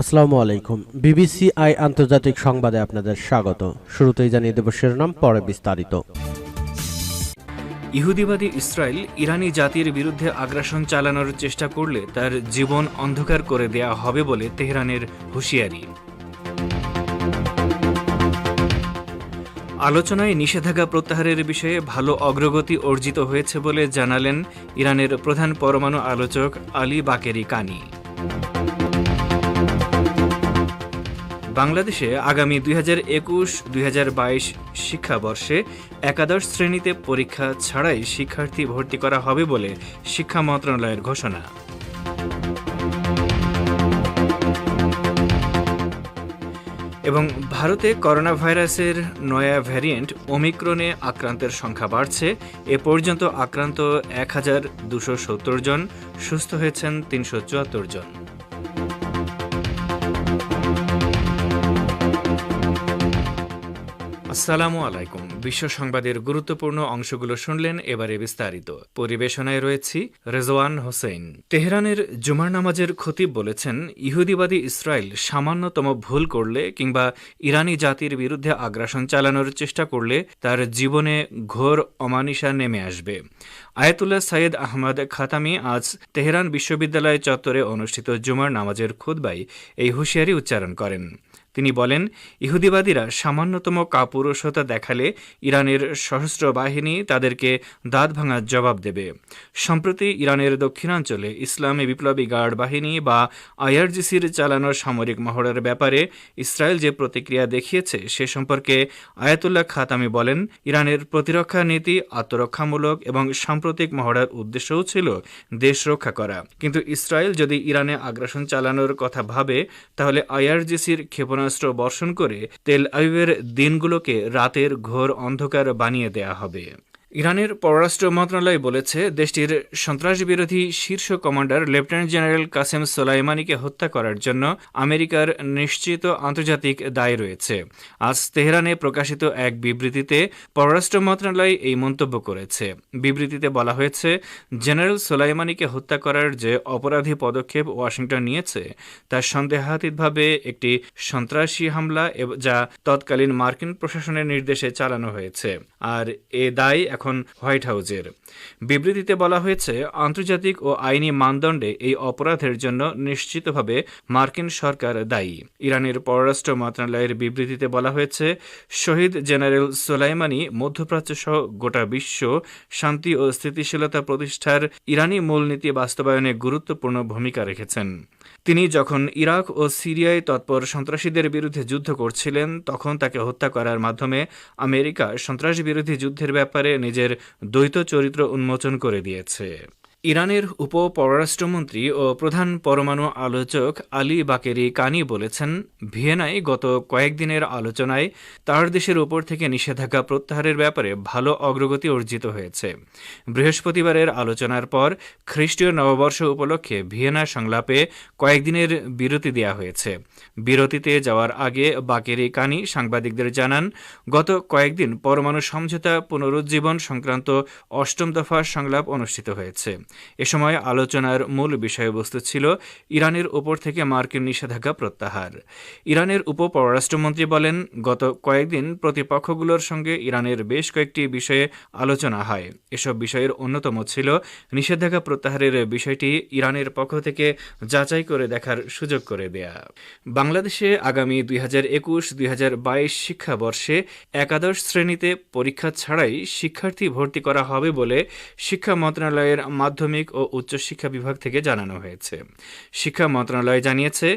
আসসালামু আলাইকুম। BBC I আন্তর্জাতিক সংবাদে আপনাদের স্বাগত। শুরুতেই জানিয়ে দেব শিরোনাম, পরে বিস্তারিত। ইহুদিবাদী ইসরায়েল ইরানি জাতির বিরুদ্ধে আগ্রাসন চালানোর চেষ্টা করলে তার জীবন অন্ধকার করে দেয়া হবে বলে তেহরানের হুঁশিয়ারি। আলোচনায় নিষেধাজ্ঞা প্রত্যাহারের বিষয়ে ভালো অগ্রগতি অর্জিত হয়েছে বলে জানালেন ইরানের প্রধান পরমাণু আলোচক আলী বাকেরি কানি। বাংলাদেশে আগামী দুই হাজার একুশ, দুই হাজার বাইশ শিক্ষাবর্ষে একাদশ শ্রেণীতে পরীক্ষা ছাড়াই শিক্ষার্থী ভর্তি করা হবে বলে শিক্ষা মন্ত্রণালয়ের ঘোষণা। এবং ভারতে করোনা ভাইরাসের নয়া ভ্যারিয়েন্ট ওমিক্রনে আক্রান্তের সংখ্যা বাড়ছে। এ পর্যন্ত আক্রান্ত এক হাজার দুশো সত্তর জন, সুস্থ হয়েছেন তিনশো চুয়াত্তর জন। আসসালামু আলাইকুম। বিশ্ব সংবাদের গুরুত্বপূর্ণ অংশগুলো শুনলেন এবারে বিস্তারিত। পরিবেশনায় রয়েছি রেজওয়ান হোসেন। তেহরানের জুমার নামাজের খতিব বলেছেন, ইহুদিবাদী ইসরায়েল সামান্যতম ভুল করলে কিংবা ইরানি জাতির বিরুদ্ধে আগ্রাসন চালানোর চেষ্টা করলে তার জীবনে ঘোর অমানিসা নেমে আসবে। আয়াতুল্লাহ সৈয়দ আহমদ খাতামি আজ তেহরান বিশ্ববিদ্যালয় চত্বরে অনুষ্ঠিত জুমার নামাজের খুদ্বাই এই হুঁশিয়ারি উচ্চারণ করেন। তিনি বলেন, ইহুদিবাদীরা সামান্যতম কাপুরুষতা দেখালে ইরানের সশস্ত্র বাহিনী তাদেরকে দাঁত ভাঙার জবাব দেবে। সম্প্রতি ইরানের দক্ষিণাঞ্চলে ইসলামী বিপ্লবী গার্ড বাহিনী বা আইআরজিসির চালানো সামরিক মহড়ার ব্যাপারে ইসরায়েল যে প্রতিক্রিয়া দেখিয়েছে সে সম্পর্কে আয়াতুল্লাহ খাতামি বলেন, ইরানের প্রতিরক্ষা নীতি আত্মরক্ষামূলক এবং সাম্প্রতিক মহড়ার উদ্দেশ্যও ছিল দেশ রক্ষা করা। কিন্তু ইসরায়েল যদি ইরানে আগ্রাসন চালানোর কথা ভাবে, তাহলে আইআরজিসির ক্ষেপণাস্ত্র বর্ষণ করে তেল আবিবের দিনগুলোকে রাতের ঘোর অন্ধকার বানিয়ে দেয়া হবে। ইরানের পররাষ্ট্র মন্ত্রণালয় বলেছে, দেশটির সন্ত্রাসবিরোধী শীর্ষ কমান্ডার লেফটেন্যান্ট জেনারেল কাসেম সোলাইমানিকে হত্যা করার জন্য আমেরিকার নিশ্চিত আন্তর্জাতিক দায় রয়েছে। আজ তেহরানে প্রকাশিত এক বিবৃতিতে পররাষ্ট্র মন্ত্রণালয় এই মন্তব্য করেছে। বিবৃতিতে বলা হয়েছে, জেনারেল সোলাইমানিকে হত্যা করার যে অপরাধী পদক্ষেপ ওয়াশিংটন নিয়েছে, তা সন্দেহাতীতভাবে একটি সন্ত্রাসী হামলা যা তৎকালীন মার্কিন প্রশাসনের নির্দেশে চালানো হয়েছে। আর এ দায় হোয়াইট হাউজের। বিবৃতিতে বলা হয়েছে, আন্তর্জাতিক ও আইনি মানদণ্ডে এই অপরাধের জন্য নিশ্চিতভাবে মার্কিন সরকার দায়ী। ইরানের পররাষ্ট্র মন্ত্রণালয়ের বিবৃতিতে বলা হয়েছে, শহীদ জেনারেল সোলাইমানি মধ্যপ্রাচ্য সহ গোটা বিশ্ব শান্তি ও স্থিতিশীলতা প্রতিষ্ঠার ইরানি মূলনীতি বাস্তবায়নে গুরুত্বপূর্ণ ভূমিকা রেখেছেন। তিনি যখন ইরাক ও সিরিয়ায় তৎপর সন্ত্রাসীদের বিরুদ্ধে যুদ্ধ করছিলেন, তখন তাকে হত্যা করার মাধ্যমে আমেরিকা সন্ত্রাসবিরোধী যুদ্ধের ব্যাপারে নিজের দ্বৈত চরিত্র উন্মোচন করে দিয়েছে। ইরানের উপ পররাষ্ট্রমন্ত্রী ও প্রধান পরমাণু আলোচক আলী বাকেরি কানি বলেছেন, ভিয়েনায় গত কয়েকদিনের আলোচনায় তার দেশের উপর থেকে নিষেধাজ্ঞা প্রত্যাহারের ব্যাপারে ভালো অগ্রগতি অর্জিত হয়েছে। বৃহস্পতিবারের আলোচনার পর খ্রিস্টীয় নববর্ষ উপলক্ষে ভিয়েনা সংলাপে কয়েকদিনের বিরতি দেওয়া হয়েছে। বিরতিতে যাওয়ার আগে বাকেরি কানি সাংবাদিকদের জানান, গত কয়েকদিন পরমাণু সমঝোতা পুনরুজ্জীবন সংক্রান্ত অষ্টম দফা সংলাপ অনুষ্ঠিত হয়েছে। এ সময় আলোচনার মূল বিষয়বস্তু ছিল ইরানের উপর থেকে মার্কিন নিষেধাজ্ঞা প্রত্যাহার। ইরানের উপ পররাষ্ট্রমন্ত্রী বলেন, গত কয়েকদিন প্রতিপক্ষগুলোর সঙ্গে ইরানের বেশ কয়েকটি বিষয়ে আলোচনা হয়। এসব বিষয়ের অন্যতম ছিল নিষেধাজ্ঞা প্রত্যাহারের বিষয়টি ইরানের পক্ষ থেকে যাচাই করে দেখার সুযোগ করে দেয়া। বাংলাদেশে আগামী দুই হাজার একুশ দুই হাজার বাইশ শিক্ষাবর্ষে একাদশ শ্রেণীতে পরীক্ষা ছাড়াই শিক্ষার্থী ভর্তি করা হবে বলে শিক্ষা মন্ত্রণালয়ের মাধ্যমিক ও উচ্চশিক্ষা বিভাগ থেকে জানানো হয়েছে। শিক্ষা মন্ত্রণালয় জানিয়েছে,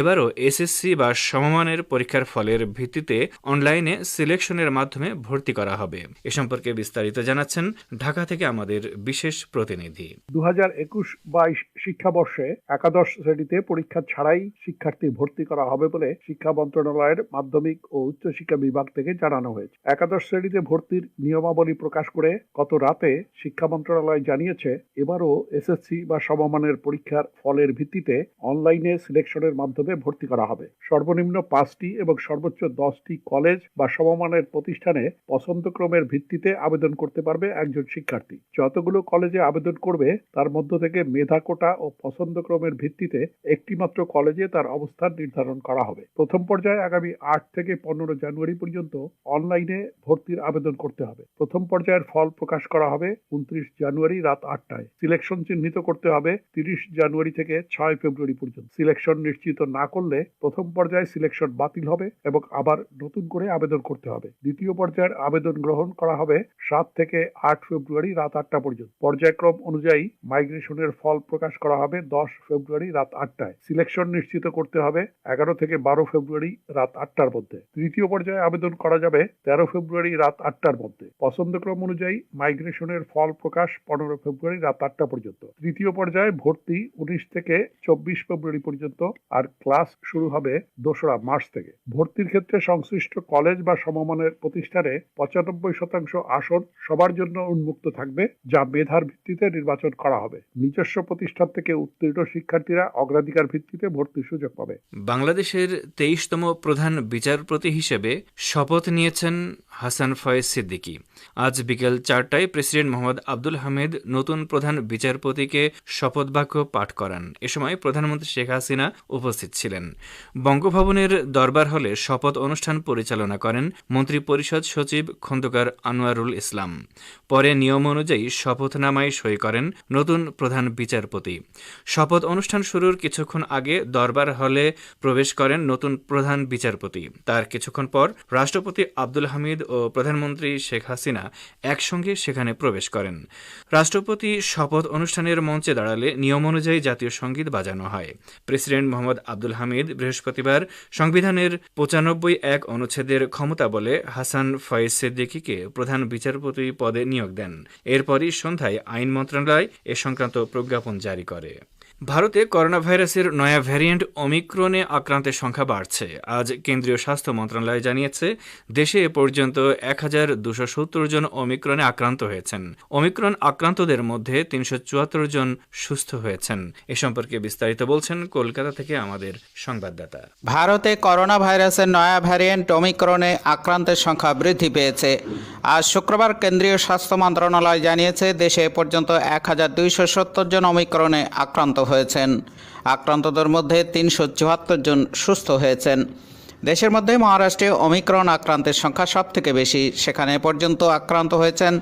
এবারও এসএসসি বা সমমানের পরীক্ষার ফলের ভিত্তিতে অনলাইনে সিলেকশনের মাধ্যমে ভর্তি করা হবে। এ সম্পর্কে বিস্তারিত জানাচ্ছেন ঢাকা থেকে আমাদের বিশেষ প্রতিনিধি। দু হাজার একুশ বাইশ শিক্ষাবর্ষে একাদশ শ্রেণীতে পরীক্ষা ছাড়াই শিক্ষার্থী ভর্তি করা হবে বলে শিক্ষা মন্ত্রণালয়ের মাধ্যমিক ও উচ্চশিক্ষা বিভাগ থেকে জানানো হয়েছে। একাদশ শ্রেণীতে ভর্তির নিয়মাবলী প্রকাশ করে গত রাতে শিক্ষা মন্ত্রণালয় জানিয়েছে এবারও এসএসসি বা সমমানের পরীক্ষার ফলের ভিত্তিতে অনলাইনে সিলেকশনের মাধ্যমে ভর্তি করা হবে। সর্বনিম্ন পাঁচটি এবং সর্বোচ্চ দশটি কলেজ বা সমমানের প্রতিষ্ঠানে পছন্দক্রমের ভিত্তিতে আবেদন করতে পারবে একজন শিক্ষার্থী। যতগুলো কলেজে আবেদন করবে, তার মধ্য থেকে মেধা কোটা ও পছন্দক্রমের ভিত্তিতে একটিমাত্র কলেজে তার অবস্থান নির্ধারণ করা হবে। প্রথম পর্যায়ে আগামী আট থেকে পনেরো জানুয়ারি পর্যন্ত অনলাইনে ভর্তির আবেদন করতে হবে। প্রথম পর্যায়ের ফল প্রকাশ করা হবে উনত্রিশ জানুয়ারি রাত আটটায়। সিলেকশন চিহ্নিত করতে হবে তিরিশ জানুয়ারি থেকে ছয় ফেব্রুয়ারি পর্যন্ত। সিলেকশন নিশ্চিত না করলে প্রথম পর্যায়ে সিলেকশন বাতিল হবে এবং আবার নতুন করে আবেদন করতে হবে। দ্বিতীয় পর্যায়ের আবেদন গ্রহণ করা হবে সাত থেকে আট ফেব্রুয়ারি রাত আটটা পর্যন্ত। পর্যায়ক্রম অনুযায়ী মাইগ্রেশনের ফল প্রকাশ করা হবে দশ ফেব্রুয়ারি রাত আটটায়। সিলেকশন নিশ্চিত করতে হবে এগারো থেকে বারো ফেব্রুয়ারি রাত আটটার মধ্যে। তৃতীয় পর্যায়ে আবেদন করা যাবে তেরো ফেব্রুয়ারি রাত আটটার মধ্যে। পছন্দক্রম অনুযায়ী মাইগ্রেশনের ফল প্রকাশ পনেরো ফেব্রুয়ারি রাত আটটা পর্যন্ত। তৃতীয় পর্যায়ে ভর্তি উনিশ থেকে চব্বিশ ফেব্রুয়ারি পর্যন্ত আর ক্লাস শুরু হবে দোসরা মার্চ থেকে। ভর্তির ক্ষেত্রে সংশ্লিষ্ট কলেজ বা সমমানের প্রতিষ্ঠানে পঁচানব্বই শতাংশ আসন সবার জন্য উন্মুক্ত থাকবে, যা মেধার ভিত্তিতে নির্বাচন করা হবে। নিজস্ব প্রতিষ্ঠান থেকে উত্তীর্ণ শিক্ষার্থীরা অগ্রাধিকার ভিত্তিতে ভর্তির সুযোগ পাবে। বাংলাদেশের তেইশতম প্রধান বিচারপতি হিসেবে শপথ নিয়েছেন হাসান ফয়েজ সিদ্দিকী। আজ বিকেল চারটায় প্রেসিডেন্ট মোহাম্মদ আব্দুল হামিদ নতুন প্রধান বিচারপতিকে শপথ বাক্য পাঠ করান। এ সময় প্রধানমন্ত্রী শেখ হাসিনা উপস্থিত ছিলেন। বঙ্গভবনের দরবার হলে শপথ অনুষ্ঠান পরিচালনা করেন মন্ত্রী পরিষদ সচিব খন্দকার আনোয়ারুল ইসলাম। পরে নিয়ম অনুযায়ী শপথনামায় সই করেন নতুন প্রধান বিচারপতি। শপথ অনুষ্ঠান শুরুর কিছুক্ষণ আগে দরবার হলে প্রবেশ করেন নতুন প্রধান বিচারপতি। তার কিছুক্ষণ পর রাষ্ট্রপতি আব্দুল হামিদ ও প্রধানমন্ত্রী শেখ হাসিনা একসঙ্গে সেখানে প্রবেশ করেন। রাষ্ট্রপতি শপথ অনুষ্ঠানের মঞ্চে দাঁড়ালে নিয়ম অনুযায়ী জাতীয় সংগীত বাজানো হয়। প্রেসিডেন্ট মোহাম্মদ আব্দুল হামিদ বৃহস্পতিবার সংবিধানের পঁচানব্বই এক অনুচ্ছেদের ক্ষমতা বলে হাসান ফয়েজ সিদ্দিকিকে প্রধান বিচারপতি পদে নিয়োগ দেন। এরপরই সন্ধ্যায় আইন মন্ত্রণালয় এ সংক্রান্ত প্রজ্ঞাপন জারি করে। ভারতে করোনা ভাইরাসের নয়া ভ্যারিয়েন্ট অমিক্রনে আক্রান্তের সংখ্যা বাড়ছে। আজ কেন্দ্রীয় স্বাস্থ্য মন্ত্রণালয় জানিয়েছে, দেশে এ পর্যন্ত এক হাজার দুশো সত্তর জন অমিক্রনে আক্রান্ত হয়েছেন। অমিক্রন আক্রান্তদের মধ্যে তিনশো চুয়াত্তর জন সুস্থ হয়েছেন। এ সম্পর্কে বিস্তারিত বলছেন কলকাতা থেকে আমাদের সংবাদদাতা। ভারতে করোনা ভাইরাসের নয়া ভ্যারিয়েন্ট ওমিক্রনে আক্রান্তের সংখ্যা বৃদ্ধি পেয়েছে। আজ শুক্রবার কেন্দ্রীয় স্বাস্থ্য মন্ত্রণালয় জানিয়েছে, দেশে এ পর্যন্ত এক হাজার দুইশো সত্তর জন ওমিক্রনে আক্রান্ত হয়েছেন। আক্রান্তদের মধ্যে তিনশো চুয়াত্তর জন সুস্থ হয়েছেন। দেশের মধ্যে মহারাষ্ট্রে ওমিক্রন আক্রান্তের সংখ্যা সব থেকে বেশি। সেখানে পর্যন্ত আক্রান্ত হয়েছেন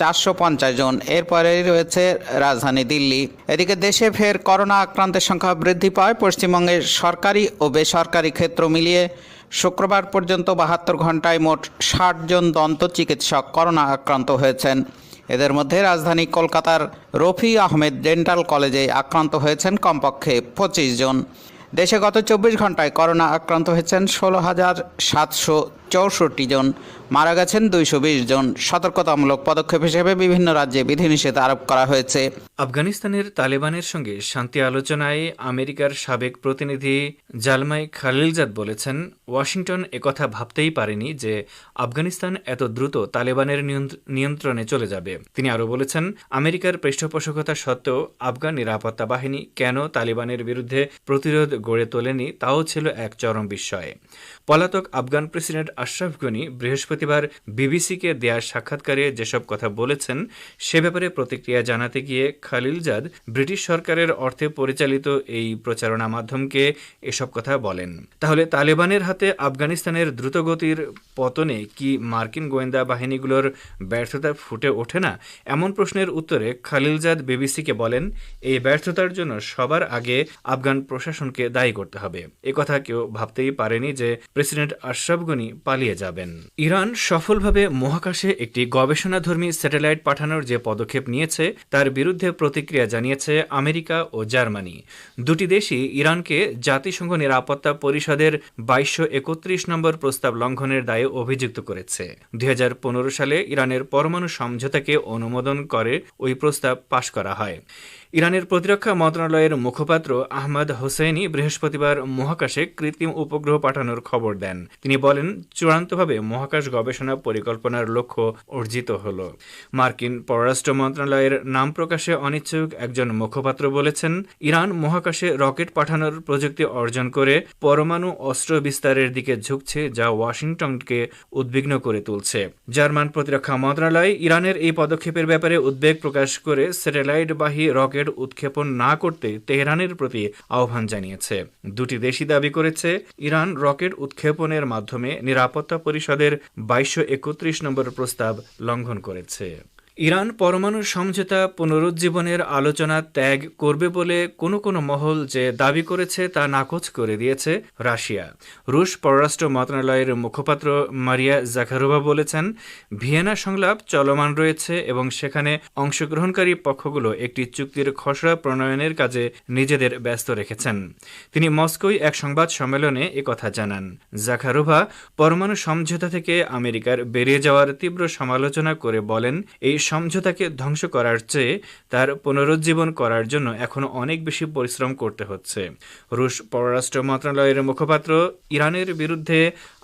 চারশো পঞ্চাশ জন। এরপরেই রয়েছে রাজধানী দিল্লি। এদিকে দেশে ফের করোনা আক্রান্তের সংখ্যা বৃদ্ধি পায়। পশ্চিমবঙ্গের সরকারি ও বেসরকারি ক্ষেত্র মিলিয়ে শুক্রবার পর্যন্ত বাহাত্তর ঘন্টায় মোট ষাট জন দন্ত চিকিৎসক করোনা আক্রান্ত হয়েছেন। এদের মধ্যে রাজধানী কলকাতার রফি আহমেদ ডেন্টাল কলেজে আক্রান্ত হয়েছেন কমপক্ষে পঁচিশ জন। দেশে গত চব্বিশ ঘন্টায় করোনা আক্রান্ত হয়েছেন ষোলো হাজার সাতশো চৌষট্টি জন। মারা গেছেন দুইশো বিশ জন। সতর্কতামূলক পদক্ষেপ হিসেবে বিভিন্ন রাজ্যে বিধিনিষেধ আরোপ করা হয়েছে। আফগানিস্তানের তালেবানের সঙ্গে শান্তি আলোচনায় আমেরিকার সাবেক প্রতিনিধি জালমাই খালিলজাদ বলেছেন, ওয়াশিংটন একথা ভাবতেই পারেনি যে আফগানিস্তান এত দ্রুত তালেবানের নিয়ন্ত্রণে চলে যাবে। তিনি আরও বলেছেন, আমেরিকার পৃষ্ঠপোষকতা সত্ত্বেও আফগান নিরাপত্তা বাহিনী কেন তালেবানের বিরুদ্ধে প্রতিরোধ গড়ে তোলেনি তাও ছিল এক চরম বিস্ময়। পলাতক আফগান প্রেসিডেন্ট আশরাফ গনি বৃহস্পতিবার বিবিসিকে দেয়া সাক্ষাৎকারে যেসব কথা বলেছেন, সে ব্যাপারে প্রতিক্রিয়া জানাতে গিয়ে খালিলজাদ ব্রিটিশ সরকারের অর্থে পরিচালিত এই প্রচারণা মাধ্যমকে এসব কথা বলেন। তাহলে তালেবানের হাতে আফগানিস্তানের দ্রুতগতির পতনে কি মার্কিন গোয়েন্দা বাহিনীগুলোর ব্যর্থতা ফুটে ওঠে না? এমন প্রশ্নের উত্তরে খালিলজাদ বিবিসিকে বলেন, এই ব্যর্থতার জন্য সবার আগে আফগান প্রশাসনকে দায়ী করতে হবে। একথা কেউ ভাবতেই পারেনি যে প্রেসিডেন্ট আশরাফ গনি পালিয়ে যাবেন। ইরান সফলভাবে মহাকাশে একটি গবেষণাধর্মী স্যাটেলাইট পাঠানোর যে পদক্ষেপ নিয়েছে, তার বিরুদ্ধে প্রতিক্রিয়া জানিয়েছে আমেরিকা ও জার্মানি। দুটি দেশই ইরানকে জাতিসংঘ নিরাপত্তা পরিষদের বাইশশো একত্রিশ নম্বর প্রস্তাব লঙ্ঘনের দায়ে অভিযুক্ত করেছে। দুই হাজার পনেরো সালে ইরানের পরমাণু সমঝোতাকে অনুমোদন করে ওই প্রস্তাব পাশ করা হয়। ইরানের প্রতিরক্ষা মন্ত্রণালয়ের মুখপাত্র আহমদ হোসেনি বৃহস্পতিবার মহাকাশে কৃত্রিম উপগ্রহ পাঠানোর খবর দেন। তিনি বলেন, চূড়ান্তভাবে মহাকাশ গবেষণা পরিকল্পনার লক্ষ্য অর্জিত হল। মার্কিন পররাষ্ট্র মন্ত্রণালয়ের নাম প্রকাশে অনিচ্ছুক একজন মুখপাত্র বলেছেন, ইরান মহাকাশে রকেট পাঠানোর প্রযুক্তি অর্জন করে পরমাণু অস্ত্র বিস্তারের দিকে ঝুঁকছে যা ওয়াশিংটনকে উদ্বিগ্ন করে তুলছে। জার্মান প্রতিরক্ষা মন্ত্রণালয় ইরানের এই পদক্ষেপের ব্যাপারে উদ্বেগ প্রকাশ করে স্যাটেলাইটবাহী রকেট উৎক্ষেপণ না করতে তেহরানের প্রতি আহ্বান জানিয়েছে। দুটি দেশই দাবি করেছে, ইরান রকেট উৎক্ষেপণের মাধ্যমে নিরাপত্তা পরিষদের বাইশশো একত্রিশ নম্বর প্রস্তাব লঙ্ঘন করেছে। ইরান পরমাণু সমঝোতা পুনরুজ্জীবনের আলোচনা ত্যাগ করবে বলে কোনো কোনো মহল যে দাবি করেছে তা নাকচ করে দিয়েছে রাশিয়া। রুশ পররাষ্ট্র মন্ত্রণালয়ের মুখপাত্র মারিয়া জাখারোভা বলেছেন, ভিয়েনা সংলাপ চলমান রয়েছে এবং সেখানে অংশগ্রহণকারী পক্ষগুলো একটি চুক্তির খসড়া প্রণয়নের কাজে নিজেদের ব্যস্ত রেখেছেন। তিনি মস্কোয় এক সংবাদ সম্মেলনে একথা জানান। জাখারোভা, পরমাণু সমঝোতা থেকে আমেরিকার বেরিয়ে যাওয়ার তীব্র সমালোচনা করে বলেন, এই সমঝোতাকে ধ্বংস করার চেয়ে তার পুনরুজ্জীবন করার জন্য এখনও অনেক বেশি পরিশ্রম করতে হচ্ছে। রুশ পররাষ্ট্র মন্ত্রণালয়ের মুখপাত্র ইরানের বিরুদ্ধে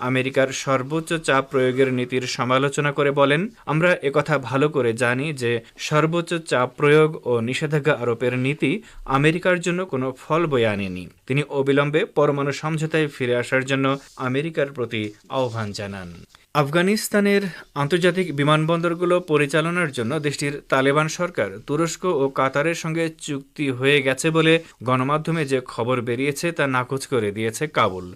আমেরিকার সর্বোচ্চ চাপ প্রয়োগের নীতির সমালোচনা করে বলেন, আমরা একথা ভালো করে জানি যে সর্বোচ্চ চাপ প্রয়োগ ও নিষেধাজ্ঞা আরোপের নীতি আমেরিকার জন্য কোনো ফল বয়ে আনেনি। তিনি অবিলম্বে পরমাণু সমঝোতায় ফিরে আসার জন্য আমেরিকার প্রতি আহ্বান জানান। আফগানিস্তানের আন্তর্জাতিক বিমানবন্দরগুলো পরিচালনার জন্য দেশটির তালেবান সরকার, তুরস্ক ও কাতারের সঙ্গে চুক্তি হয়ে গেছে বলে গণমাধ্যমে যে খবর বেরিয়েছে তা নাকচ করে দিয়েছে কাবুল।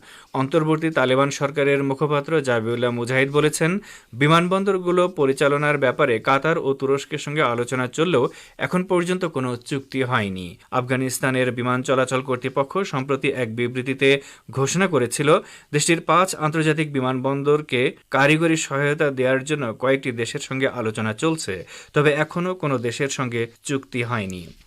অন্তর্বর্তী তালেবান সরকারের মুখপাত্র জাবিউল্লাহ মুজাহিদ বলেছেন, বিমানবন্দরগুলো পরিচালনার ব্যাপারে কাতার ও তুরস্কের সঙ্গে আলোচনা চললেও এখন পর্যন্ত কোনো চুক্তি হয়নি। আফগানিস্তানের বিমান চলাচল কর্তৃপক্ষ সম্প্রতি এক বিবৃতিতে ঘোষণা করেছিল, দেশটির পাঁচ আন্তর্জাতিক বিমানবন্দরকে কারিগরি সহায়তা দেওয়ার জন্য কয়েকটি দেশের সঙ্গে আলোচনা চলছে, তবে এখনও কোনো দেশের সঙ্গে চুক্তি হয়নি।